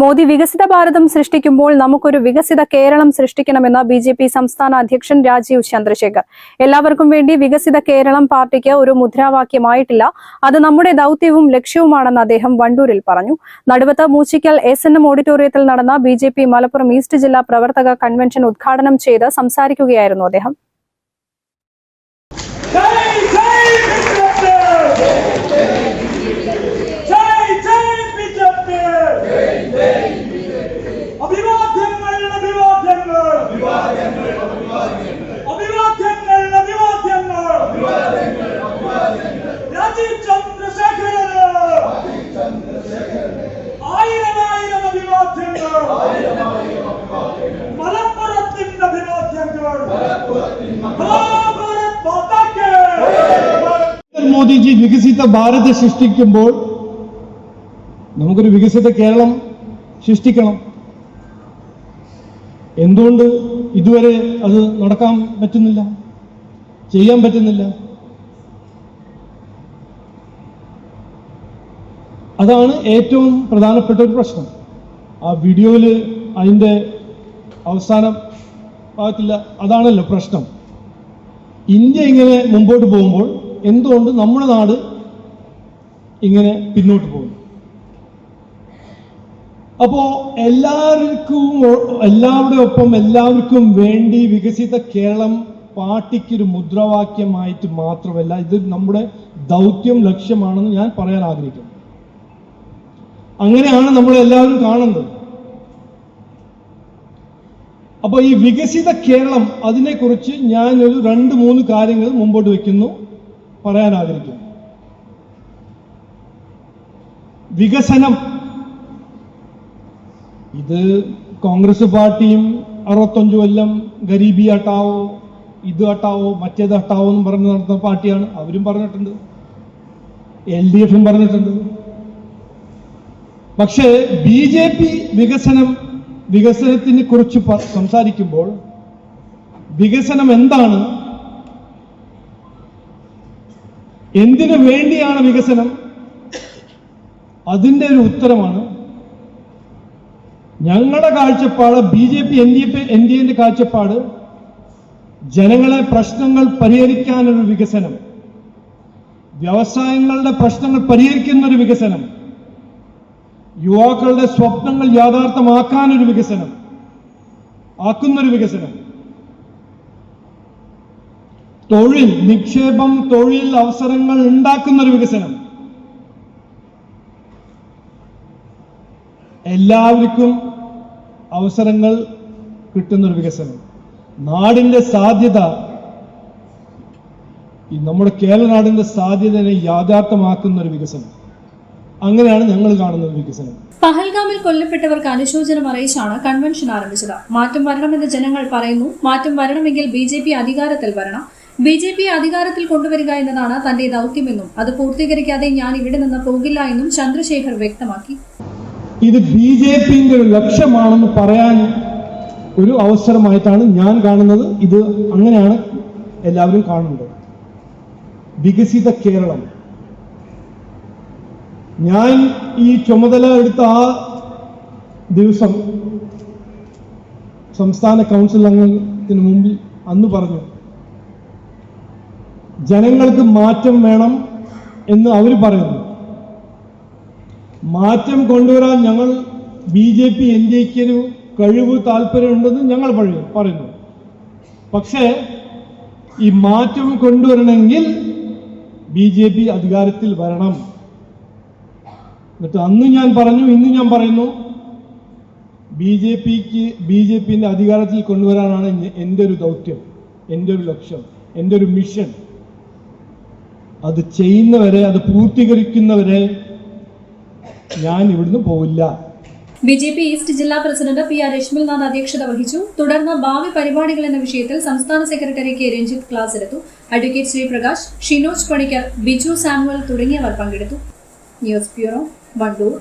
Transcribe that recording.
Modi വികസിത ഭാരതം സൃഷ്ടിക്കുമ്പോൾ നമുക്കൊരു വികസിത കേരളം സൃഷ്ടിക്കണമെന്ന് ബി ജെ പി സംസ്ഥാന അധ്യക്ഷൻ രാജീവ് ചന്ദ്രശേഖർ. എല്ലാവർക്കും വേണ്ടി വികസിത കേരളം പാർട്ടിക്ക് ഒരു മുദ്രാവാക്യമായിട്ടില്ല. അത് നമ്മുടെ ദൌത്യവും ലക്ഷ്യവുമാണെന്ന് അദ്ദേഹം വണ്ടൂരിൽ പറഞ്ഞു. Naduvath Moochikkal S N M ഓഡിറ്റോറിയത്തിൽ നടന്ന B J P Malappuram east ജില്ലാ പ്രവർത്തക കൺവെൻഷൻ ഉദ്ഘാടനം ചെയ്ത് സംസാരിക്കുകയായിരുന്നു അദ്ദേഹം. മോദിജി വികസിത ഭാരത് സൃഷ്ടിക്കുമ്പോൾ നമുക്കൊരു വികസിത കേരളം സൃഷ്ടിക്കണം. എന്തുകൊണ്ട് ഇതുവരെ അത് നടക്കാൻ പറ്റുന്നില്ല? ചെയ്യാൻ പറ്റുന്നില്ല? അതാണ് ഏറ്റവും പ്രധാനപ്പെട്ട ഒരു പ്രശ്നം. ആ വീഡിയോയിൽ അതിന്റെ അവസാനം ഭാഗത്തില്ല അതാണല്ലോ പ്രശ്നം. ഇന്ത്യ ഇങ്ങനെ മുമ്പോട്ട് പോകുമ്പോൾ എന്തുകൊണ്ട് നമ്മുടെ നാട് ഇങ്ങനെ പിന്നോട്ട് പോകുന്നു? അപ്പോ എല്ലാവർക്കും എല്ലാവരുടെ ഒപ്പം എല്ലാവർക്കും വേണ്ടി വികസിത കേരളം പാർട്ടിക്കൊരു മുദ്രാവാക്യമായിട്ട് മാത്രമല്ല ഇത് നമ്മുടെ ദൗത്യം ലക്ഷ്യമാണെന്ന് ഞാൻ പറയാൻ ആഗ്രഹിക്കുന്നു. അങ്ങനെയാണ് നമ്മൾ എല്ലാവരും കാണുന്നത്. അപ്പോൾ ഈ വികസിത കേരളം അതിനെക്കുറിച്ച് ഞാൻ ഒരു രണ്ട് മൂന്ന് കാര്യങ്ങൾ മുമ്പോട്ട് വെക്കുന്നു. പറയാൻ ആഗ്രഹിക്കുന്നു വികസനം. ഇത് കോൺഗ്രസ് പാർട്ടിയും അറുപത്തഞ്ച് കൊല്ലം ഗരീബി അട്ടാവോ ഇത് അട്ടാവോ മറ്റേത് അട്ടാവോ എന്ന് പറഞ്ഞ് നടത്തുന്ന പാർട്ടിയാണ്. അവരും പറഞ്ഞിട്ടുണ്ട്. എൽ ഡി എഫും പറഞ്ഞിട്ടുണ്ട്. പക്ഷേ ബി ജെ പി വികസനം വികസനത്തിനെ കുറിച്ച് സംസാരിക്കുമ്പോൾ വികസനം എന്താണ് എന്തിനു വേണ്ടിയാണ് വികസനം? അതിന്റെ ഒരു ഉത്തരമാണ് ഞങ്ങളുടെ കാഴ്ചപ്പാട് B J P N D A N D എന്റെ കാഴ്ചപ്പാട് ജനങ്ങളെ പ്രശ്നങ്ങൾ പരിഹരിക്കാനൊരു വികസനം. വ്യവസായങ്ങളുടെ പ്രശ്നങ്ങൾ പരിഹരിക്കുന്നൊരു വികസനം. യുവാക്കളുടെ സ്വപ്നങ്ങൾ യാഥാർത്ഥ്യമാക്കാനൊരു വികസനം. ആക്കുന്നൊരു വികസനം. തൊഴിൽ നിക്ഷേപം തൊഴിൽ അവസരങ്ങൾ ഉണ്ടാക്കുന്ന ഒരു വികസനം. എല്ലാവർക്കും അവസരങ്ങൾ കിട്ടുന്ന ഒരു വികസനം. നാടിന്റെ സാധ്യത ഈ നമ്മുടെ കേരളനാടിന്റെ സാധ്യതയെ യാഥാർത്ഥ്യമാക്കുന്ന ഒരു വികസനം. അങ്ങനെയാണ് ഞങ്ങൾ കാണുന്ന ഒരു വികസനം. പഹൽഗാമിൽ കൊല്ലപ്പെട്ടവർക്ക് അനുശോചനം അറിയിച്ചാണ് കൺവെൻഷൻ ആരംഭിച്ചത്. മാറ്റം വരണമെന്ന് ജനങ്ങൾ പറയുന്നു. മാറ്റം വരണമെങ്കിൽ ബി ജെ പി അധികാരത്തിൽ വരണം. ബി ജെ പി അധികാരത്തിൽ കൊണ്ടുവരിക എന്നതാണ് തന്റെ ദൗത്യമെന്നും അത് പൂർത്തീകരിക്കാതെ ഞാൻ ഇവിടെ നിന്ന് പോകില്ല എന്നും ചന്ദ്രശേഖർ വ്യക്തമാക്കി. ഇത് ബി ജെ പിന്റെ ഒരു ലക്ഷ്യമാണെന്ന് പറയാൻ ഒരു അവസരമായിട്ടാണ് ഞാൻ കാണുന്നത്. ഇത് അങ്ങനെയാണ് എല്ലാവരും കാണുന്നത്. വികസിത കേരളം. ഞാൻ ഈ ചുമതല എടുത്ത ആ ദിവസം സംസ്ഥാന കൗൺസിൽ അംഗത്തിന് മുമ്പിൽ അന്ന് പറഞ്ഞു ജനങ്ങൾക്ക് മാറ്റം വേണം എന്ന് അവർ പറയുന്നു. മാറ്റം കൊണ്ടുവരാൻ ഞങ്ങൾ B J P N D എക്ക് ഒരു കഴിവ് താല്പര്യമുണ്ടെന്ന് ഞങ്ങൾ പറയുന്നു. പക്ഷേ ഈ മാറ്റം കൊണ്ടുവരണമെങ്കിൽ ബി ജെ പി അധികാരത്തിൽ വരണം. എന്നിട്ട് അന്ന് ഞാൻ പറഞ്ഞു ഇന്ന് ഞാൻ പറയുന്നു ബി ജെ പിക്ക് ബി ജെ പിന്റെ അധികാരത്തിൽ കൊണ്ടുവരാനാണ് എന്റെ ഒരു ദൗത്യം എന്റെ ഒരു ലക്ഷ്യം എന്റെ ഒരു മിഷൻ. അത് ചെയ്യുന്നവരെ അത് പൂർത്തീകരിക്കുന്നവരെ ഞാൻ ഇവിടുന്ന് പോവില്ല. ബി ജെ പി ഈസ്റ്റ് ജില്ലാ പ്രസിഡന്റ് പി ആർ രശ്മിൽനാഥ് അധ്യക്ഷത വഹിച്ചു. തുടർന്ന് ഭാവി പരിപാടികൾ എന്ന വിഷയത്തിൽ സംസ്ഥാന സെക്രട്ടറി കെ രഞ്ജിത്ത് ക്ലാസ് എടുത്തു. അഡ്വക്കേറ്റ് ശ്രീപ്രകാശ് ഷിനോജ് പണിക്കർ ബിജു സാമുവൽ തുടങ്ങിയവർ പങ്കെടുത്തു. News bureau Wandoor.